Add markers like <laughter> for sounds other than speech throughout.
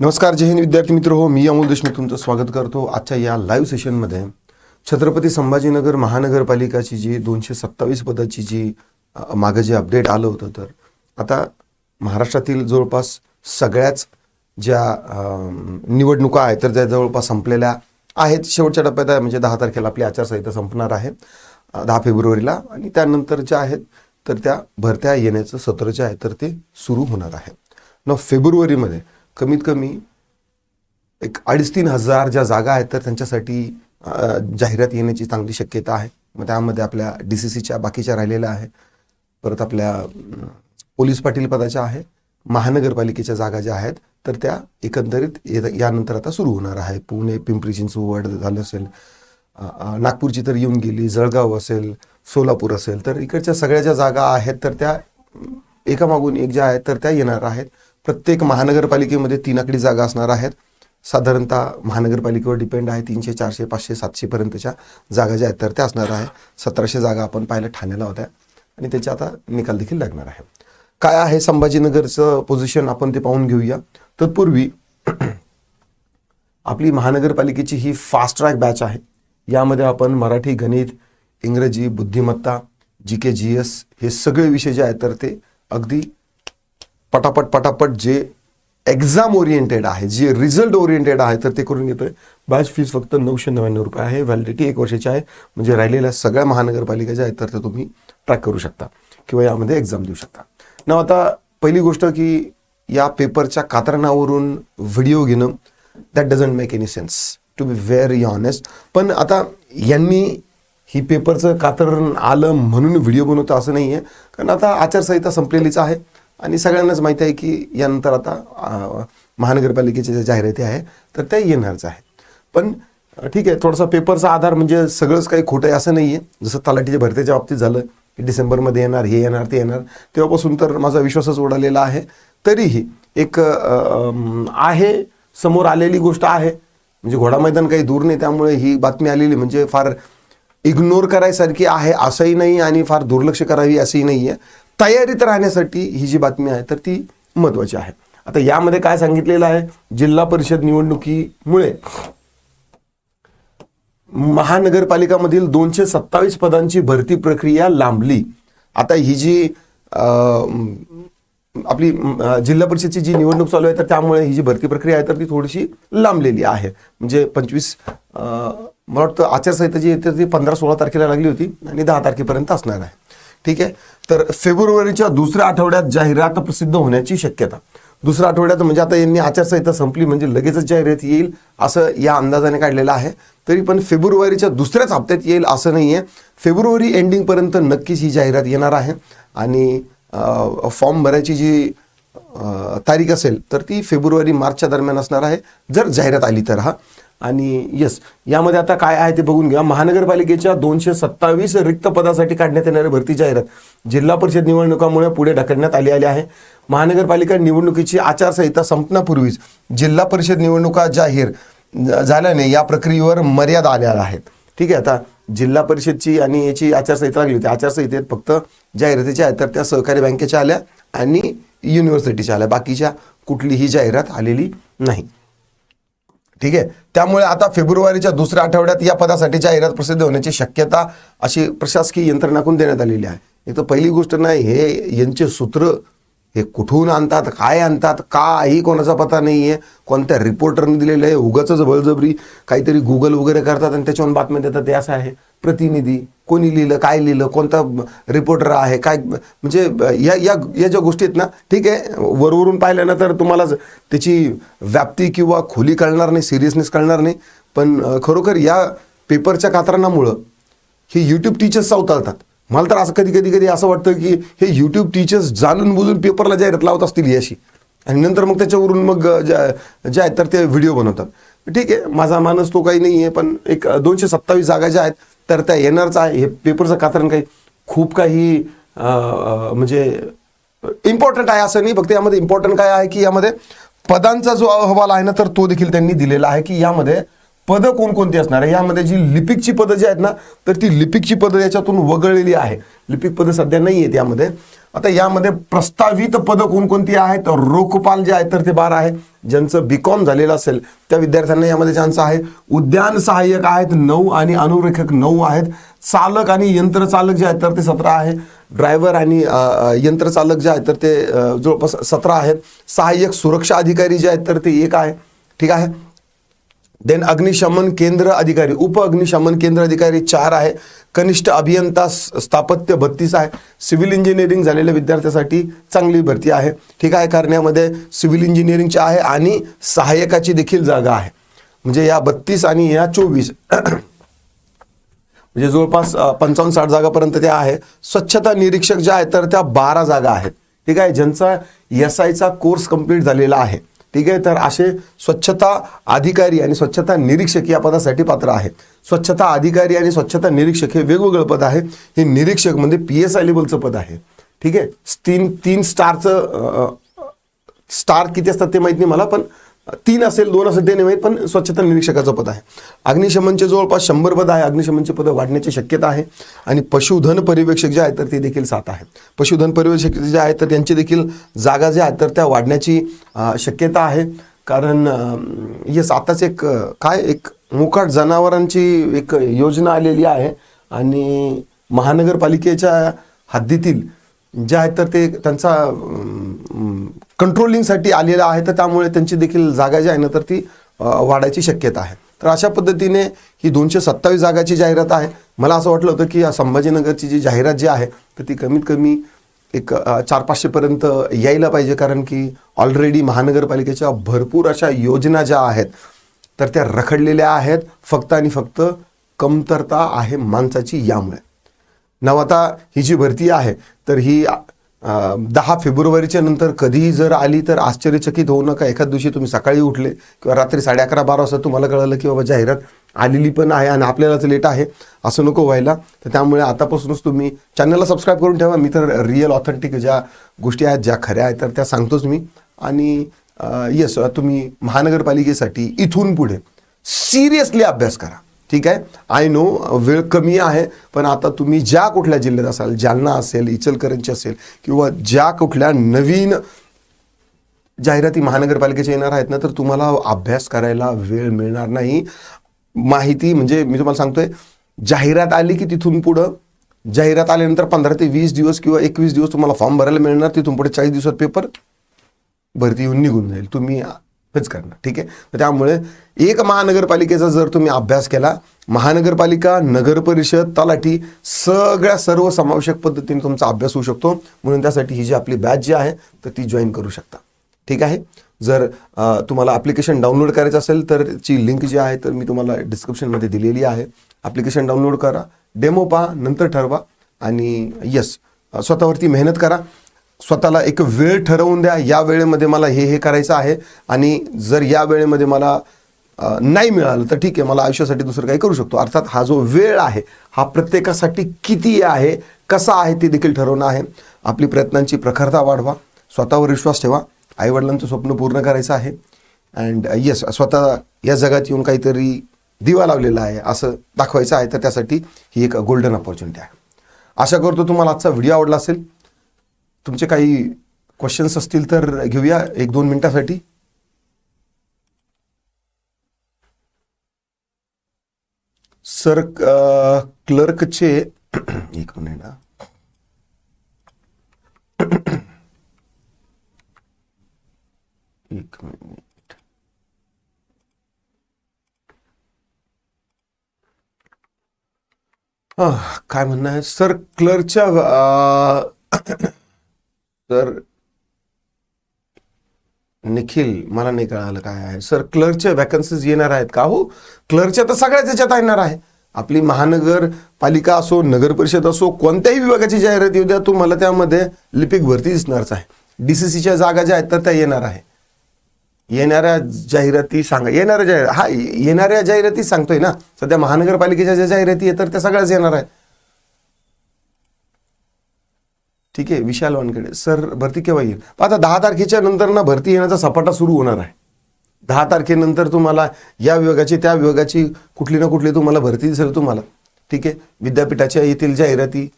नमस्कार जय हिंद विद्यार्थी मित्र। हो मी अमोल देशमुख तुमचं स्वागत करतो आजच्या या लाईव्ह सेशनमध्ये छत्रपती संभाजीनगर महानगरपालिकाची जी दोनशे सत्तावीस पदाची जी मागं जे अपडेट आलं होतं तर आता महाराष्ट्रातील जवळपास सगळ्याच ज्या निवडणुका आहेत तर त्या जवळपास संपलेल्या आहेत. शेवटच्या टप्प्यात आहे म्हणजे दहा तारखेला आपली आचारसंहिता संपणार आहे दहा फेब्रुवारीला. आणि त्यानंतर ज्या आहेत तर त्या भरत्या येण्याचं सत्र जे आहे तर ते सुरू होणार आहे. न फेब्रुवारीमध्ये कमीत कमी एक अडीच तीन हजार ज्या जागा आहेत तर त्यांच्यासाठी जाहिरात येण्याची चांगली शक्यता आहे. मग त्यामध्ये आपल्या डी सी सीच्या बाकीच्या राहिलेल्या आहे परत आपल्या पोलीस पाटील पदाच्या आहे महानगरपालिकेच्या जागा ज्या आहेत तर त्या एकंदरीत ये- यानंतर आता सुरू होणार आहे. पुणे पिंपरी चिंचवड झालं असेल नागपूरची तर येऊन गेली जळगाव असेल सोलापूर असेल तर इकडच्या सगळ्या ज्या जागा आहेत तर त्या एकामागून एक ज्या आहेत तर त्या येणार आहेत. प्रत्येक महानगरपालिकेमध्ये तीन आकडी जागा असणार आहेत. साधारणतः महानगरपालिकेवर डिपेंड आहे तीनशे चारशे पाचशे सातशेपर्यंतच्या जागा ज्या आहेत तर त्या असणार आहे सतराशे जागा आपण पाहिल्या ठाण्याला होत्या. आणि त्याचे आता निकाल देखील लागणार आहे काय आहे संभाजीनगरचं पोझिशन आपण ते पाहून घेऊया. तत्पूर्वी <clears throat> आपली महानगरपालिकेची ही फास्ट ट्रॅक बॅच आहे. यामध्ये आपण मराठी गणित इंग्रजी बुद्धिमत्ता जी के जी एस हे सगळे विषय जे आहेत तर ते अगदी पटापट पटापट जे एक्झाम ओरिएंटेड आहे जे रिझल्ट ओरिएंटेड आहे तर ते करून घेतोय. बॅच फीस फक्त नऊशे नव्याण्णव रुपये आहे. व्हॅलिडिटी एक वर्षाची आहे. म्हणजे राहिलेल्या सगळ्या महानगरपालिका आहेत तर ते तुम्ही ट्रॅक करू शकता किंवा यामध्ये एक्झाम देऊ शकता. ना आता पहिली गोष्ट की या पेपरच्या कातरणावरून व्हिडिओ घेणं that doesn't make any sense to be very honest पण आता यांनी ही पेपरचं कातरण आलं म्हणून व्हिडिओ बनवतो असं नाही आहे कारण आता आचारसंहिता संपलेलीच आहे. आणि सगळ्यांनाच माहिती आहे की यानंतर आता महानगरपालिकेच्या ज्या जाहिराती आहे तर त्या येणारच आहेत. पण ठीक आहे थोडासा पेपरचा आधार म्हणजे सगळंच काही खोटं आहे असं नाही आहे जसं तलाठीच्या भरतीच्या बाबतीत झालं की डिसेंबरमध्ये येणार हे येणार ते येणार. तेव्हापासून तर माझा विश्वासच उडालेला आहे. तरीही एक आहे समोर आलेली गोष्ट आहे. म्हणजे घोडा मैदान काही दूर नाही त्यामुळे ही बातमी आलेली म्हणजे फार इग्नोर करायसारखी आहे असंही नाही आणि फार दुर्लक्ष करावी असंही नाही आहे तयारीत राहण्यासाठी ही जी बातमी आहे तर ती महत्त्वाची आहे. आता यामध्ये काय सांगितलेलं आहे? जिल्हा परिषद निवडणुकीमुळे महानगरपालिकामधील दोनशे सत्तावीस पदांची भरती प्रक्रिया लांबली. आता ही जी आपली जिल्हा परिषदची जी निवडणूक चालू आहे तर त्यामुळे ही जी भरती प्रक्रिया आहे तर ती थोडीशी लांबलेली आहे. म्हणजे पंचवीस मला वाटतं आचारसंहिता जी आहे तर ती पंधरा सोळा तारखेला लागली होती आणि दहा तारखेपर्यंत असणार आहे. ठीक आहे? तर फेब्रुवारीच्या दुसऱ्या आठवड्यात जाहिरात प्रसिद्ध होण्याची शक्यता. दुसऱ्या आठवड्यात म्हणजे आता यांनी आचारसंहिता संपली म्हणजे लगेचच जाहिरात येईल असं या अंदाजाने काढलेलं आहे. तरी पण फेब्रुवारीच्या दुसऱ्याच हप्त्यात येईल असं नाही आहे फेब्रुवारी एंडिंगपर्यंत नक्कीच ही जाहिरात येणार आहे. आणि फॉर्म भरायची जी तारीख असेल तर ती फेब्रुवारी मार्चच्या दरम्यान असणार आहे. जर जाहिरात आली तर हा. आणि येस यामध्ये आता काय आहे ते बघून घ्या. महानगरपालिकेच्या दोनशे सत्तावीस रिक्त पदासाठी काढण्यात येणारी भरती जाहिरात जिल्हा परिषद निवडणुकामुळे पुढे ढकलण्यात आली आली आहे. महानगरपालिका निवडणुकीची आचारसंहिता संपण्यापूर्वीच जिल्हा परिषद निवडणुका जाहीर झाल्याने या प्रक्रियेवर मर्यादा आल्या आहेत. ठीक आहे आता जिल्हा परिषदची आणि याची आचारसंहिता लागली होती. आचारसंहितेत फक्त जाहिरातीच्या आहेत तर त्या सहकारी बँकेच्या आल्या आणि युनिव्हर्सिटीच्या आल्या. बाकीच्या कुठलीही जाहिरात आलेली नाही. ठीक आहे? त्यामुळे आता फेब्रुवारीच्या दुसऱ्या आठवड्यात या पदासाठी जाहिरात प्रसिद्ध होण्याची शक्यता अशी प्रशासकीय यंत्रणाकडून देण्यात आलेली आहे. एक तर पहिली गोष्ट नाही हे यांचे सूत्र हे कुठून आणतात काय आणतात काही कोणाचा पता नाही आहे कोणत्या रिपोर्टरने दिलेलं आहे? उगाच बळजबरी काहीतरी गुगल वगैरे करतात आणि त्याच्यावर बातम्या देतात ते असं आहे. प्रतिनिधी कोणी लिहिलं काय लिहिलं कोणता रिपोर्टर आहे काय म्हणजे या या या ज्या गोष्टी आहेत ना ठीक आहे वरवरून पाहिल्यानं तर तुम्हाला त्याची व्याप्ती किंवा खोली कळणार नाही सिरियसनेस कळणार नाही. पण खरोखर या पेपरच्या कात्रणामुळं हे यूट्यूब टीचर्स सावताळतात. मला तर असं कधी कधी कधी असं वाटतं की हे यूट्यूब टीचर्स जाणून बुजून पेपरला जाहिरात लावत असतील याशी आणि नंतर मग त्याच्यावरून मग ज्या ज्या आहेत तर ते व्हिडिओ बनवतात. ठीक आहे माझा मानस तो काही नाही आहे पण एक दोनशे सत्तावीस जागा ज्या आहेत तर त्या येणारचा हे पेपरचं कात्रण काही खूप काही म्हणजे इम्पॉर्टंट आहे असं नाही. फक्त यामध्ये इम्पॉर्टंट काय आहे की यामध्ये पदांचा जो अहवाल आहे ना तर तो देखील त्यांनी दिलेला आहे की यामध्ये पदं कोणकोणती असणार आहे. यामध्ये जी लिपिकची पदं जी आहेत ना तर ती लिपिकची पदं याच्यातून वगळलेली आहे. लिपिक पदं सध्या नाही आहेत यामध्ये. आता यामध्ये प्रस्तावित पदं कोणकोणती आहेत? रोखपाल जे आहे तर ते बारा आहे. ज्यांचं बीकॉम झालेलं असेल त्या विद्यार्थ्यांना यामध्ये चान्स आहे. उद्यान सहाय्यक आहेत नऊ आणि अनुरेखक नऊ आहेत. चालक आणि यंत्रचालक जे आहेत तर ते सतरा आहे. ड्रायव्हर आणि यंत्रचालक जे आहेत तर ते जवळपास सतरा आहेत. सहाय्यक सुरक्षा अधिकारी जे आहेत तर ते एक आहे. ठीक आहे? देन अग्निशमन केंद्र अधिकारी उप अग्निशमन केंद्र अधिकारी चार आहे. कनिष्ठ अभियंता स्थापत्य बत्तीस आहे. सिव्हिल इंजिनिअरिंग झालेल्या विद्यार्थ्यासाठी चांगली भरती आहे. ठीक आहे करण्यामध्ये सिव्हिल इंजिनिअरिंगची आहे आणि सहाय्यकाची देखील जागा आहे. म्हणजे या बत्तीस आणि या चोवीस म्हणजे जवळपास पंचावन्न साठ जागापर्यंत त्या आहे. स्वच्छता निरीक्षक ज्या आहेत तर त्या बारा जागा आहेत. ठीक आहे ज्यांचा एस आयचा कोर्स कंप्लीट झालेला आहे. ठीक आहे तर असे स्वच्छता अधिकारी आणि स्वच्छता निरीक्षक या पदासाठी पात्र आहेत. स्वच्छता अधिकारी आणि स्वच्छता निरीक्षक हे वेगवेगळं पद आहे. हे निरीक्षक म्हणजे पी एस आय लेवलचं पद आहे. ठीक आहे? तीन तीन स्टारचं स्टार किती असतात ते माहीत नाही मला पण तीन असेल दोन असेल ते नाही माहीत पण स्वच्छता निरीक्षकाचं पद आहे. अग्निशमनचे जवळपास शंभर पद आहे. अग्निशमनचे पद वाढण्याची शक्यता आहे. आणि पशुधन पर्यवेक्षक जे आहेत तर ते देखील सात आहेत. पशुधन पर्यवेक्षक जे आहेत तर त्यांची देखील जागा ज्या आहेत तर त्या वाढण्याची शक्यता आहे. कारण येस आताच एक काय एक मोकाट जनावरांची एक योजना आलेली आहे. आणि महानगरपालिकेच्या हद्दीतील जे आहेत तर ते त्यांचा कंट्रोलिंगसाठी आलेला आहे तर त्यामुळे त्यांची देखील जागा जी आहे ना तर ती वाढायची शक्यता आहे. तर अशा पद्धतीने ही दोनशे सत्तावीस जागाची जाहिरात आहे. मला असं वाटलं होतं की या संभाजीनगरची जी जाहिरात जी आहे तर ती कमीत कमी एक चार पाचशेपर्यंत यायला पाहिजे. कारण की ऑलरेडी महानगरपालिकेच्या भरपूर अशा योजना ज्या आहेत तर त्या रखडलेल्या आहेत. फक्त आणि फक्त कमतरता आहे माणसाची यामुळे. नव आता ही जी भरती आहे तर ही दहा फेब्रुवारीच्या नंतर कधीही जर आली तर आश्चर्यचकित होऊ नका. एखाद दिवशी तुम्ही सकाळी उठले किंवा रात्री साडे अकरा बारा वाजता तुम्हाला कळलं की बाबा जाहिरात आलेली पण आहे आणि आपल्यालाच लेट आहे. असं नको व्हायला. तर त्यामुळे आतापासूनच तुम्ही चॅनलला सबस्क्राईब करून ठेवा. मी तर रिअल ऑथेंटिक ज्या गोष्टी आहेत ज्या खऱ्या आहेत तर त्या सांगतोच मी. आणि येस तुम्ही महानगरपालिकेसाठी इथून पुढे सिरियसली अभ्यास करा. ठीक आहे? आय नो वेळ कमी आहे पण आता तुम्ही ज्या कुठल्या जिल्ह्यात असाल जालना असेल इचलकरंजी असेल किंवा ज्या कुठल्या नवीन जाहिराती महानगरपालिकेच्या येणार आहेत ना तर तुम्हाला अभ्यास करायला वेळ मिळणार नाही. माहिती म्हणजे मी तुम्हाला सांगतोय जाहिरात आली की तिथून पुढं जाहिरात आल्यानंतर पंधरा ते वीस दिवस किंवा एकवीस दिवस तुम्हाला फॉर्म भरायला मिळणार तिथून पुढे चाळीस दिवसात पेपर भरती येऊन निघून जाईल. तुम्ही हेच करणार ठीक आहे? तर त्यामुळे एक महानगरपालिकेचा जर तुम्ही अभ्यास केला महानगरपालिका नगर परिषद तलाठी सगळ्या सर्व समावेशक पद्धतीने तुमचा अभ्यास होऊ शकतो. म्हणून त्यासाठी ही जी आपली बॅच जी आहे तर ती जॉईन करू शकता. ठीक आहे? जर तुम्हाला ॲप्लिकेशन डाउनलोड करायचं असेल तर ची लिंक जी आहे तर मी तुम्हाला डिस्क्रिप्शनमध्ये दिलेली आहे. ॲप्लिकेशन डाउनलोड करा डेमो पहा नंतर ठरवा. आणि यस स्वतःवरती मेहनत करा. स्वतःला एक वेळ ठरवून द्या. या वेळेमध्ये मला हे हे करायचं आहे. आणि जर या वेळेमध्ये मला नाही मिळालं तर ठीक आहे. मला आयुष्यासाठी दुसरं काही करू शकतो. अर्थात हा जो वेळ आहे हा प्रत्येकासाठी किती आहे कसा आहे ते देखील ठरवणं आहे. आपली प्रयत्नांची प्रखरता वाढवा. स्वतःवर विश्वास ठेवा. आईवडिलांचं स्वप्न पूर्ण करायचं आहे. अँड येस स्वतः या जगात येऊन काहीतरी दिवा लावलेला आहे असं दाखवायचं आहे. तर त्यासाठी ही एक गोल्डन ऑपॉर्च्युनिटी आहे. आशा करतो तुम्हाला आजचा व्हिडिओ आवडला असेल. तुमचे काही क्वेश्चन्स असतील तर घेऊया एक दोन मिनिटासाठी. सर क्लर्कचे <clears throat> एक मिनिट हा. <clears throat> एक मिनिट. आह, काय म्हणणं आहे? सर क्लर्कच्या <clears throat> तर निखिल मला नाही कळालं काय आहे. सर क्लर्कच्या वॅकन्सीज येणार आहेत का? हो क्लर्कच्या तर सगळ्याच याच्यात येणार आहे. आपली महानगरपालिका असो नगर परिषद असो कोणत्याही विभागाची जाहिरात येऊ द्या तुम्हाला त्यामध्ये लिपिक भरती दिसणारच आहे. डीसीसीच्या जागा ज्या आहेत तर त्या येणार आहे. येणाऱ्या जाहिराती सांगा. येणाऱ्या जाहिरात हा येणाऱ्या जाहिराती सांगतोय ना. सध्या महानगरपालिकेच्या ज्या जाहिराती आहेत तर त्या सगळ्याच येणार आहेत ठीक आहे विशाल वानकडे सर भरती केव्हा येईल? आता दहा तारखेच्या नंतर ना भरती येण्याचा सपाटा सुरू होणार आहे. दहा तारखेनंतर तुम्हाला या विभागाची त्या विभागाची कुठली ना कुठली तुम्हाला भरती दिसेल तुम्हाला. ठीक आहे विद्यापीठाच्या येथील जाहिराती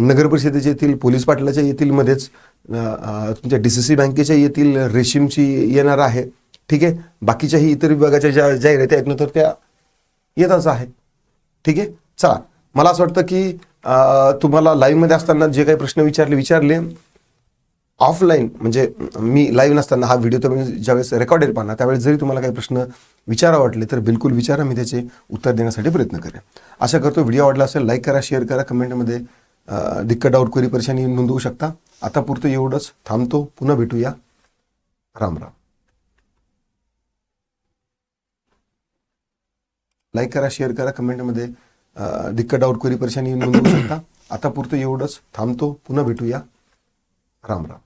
नगर परिषदेच्या येथील पोलीस पाटलाच्या येथील मध्येच तुमच्या डी सी सी बँकेच्या येथील रेशीमची येणार आहे. ठीक आहे बाकीच्याही इतर विभागाच्या ज्या जाहिराती आहेत ना तर त्या येतच आहेत ठीक आहे चला. मला असं वाटतं की तुम्हाला लाईव्हमध्ये असताना जे काही प्रश्न विचारले विचारले. ऑफलाईन म्हणजे मी लाईव्ह नसताना हा व्हिडिओ तुम्ही ज्यावेळेस रेकॉर्डेड पाहणार त्यावेळेस जरी तुम्हाला काही प्रश्न विचारा वाटले तर बिलकुल विचारा मी त्याचे उत्तर देण्यासाठी प्रयत्न करेन. आशा करतो व्हिडिओ आवडला असेल लाईक करा शेअर करा कमेंटमध्ये दिक्कत डाऊट क्वेरी परेशानी नोंदवू शकता. आता पुरतं एवढंच थांबतो पुन्हा भेटूया. राम राम. लाईक करा शेअर करा कमेंटमध्ये धिक्क दिक्कत डाऊट क्वेरी परेशानी नोंदवू शकता? आता पुरतं एवढंच. थांबतो. पुन्हा भेटूया. राम राम.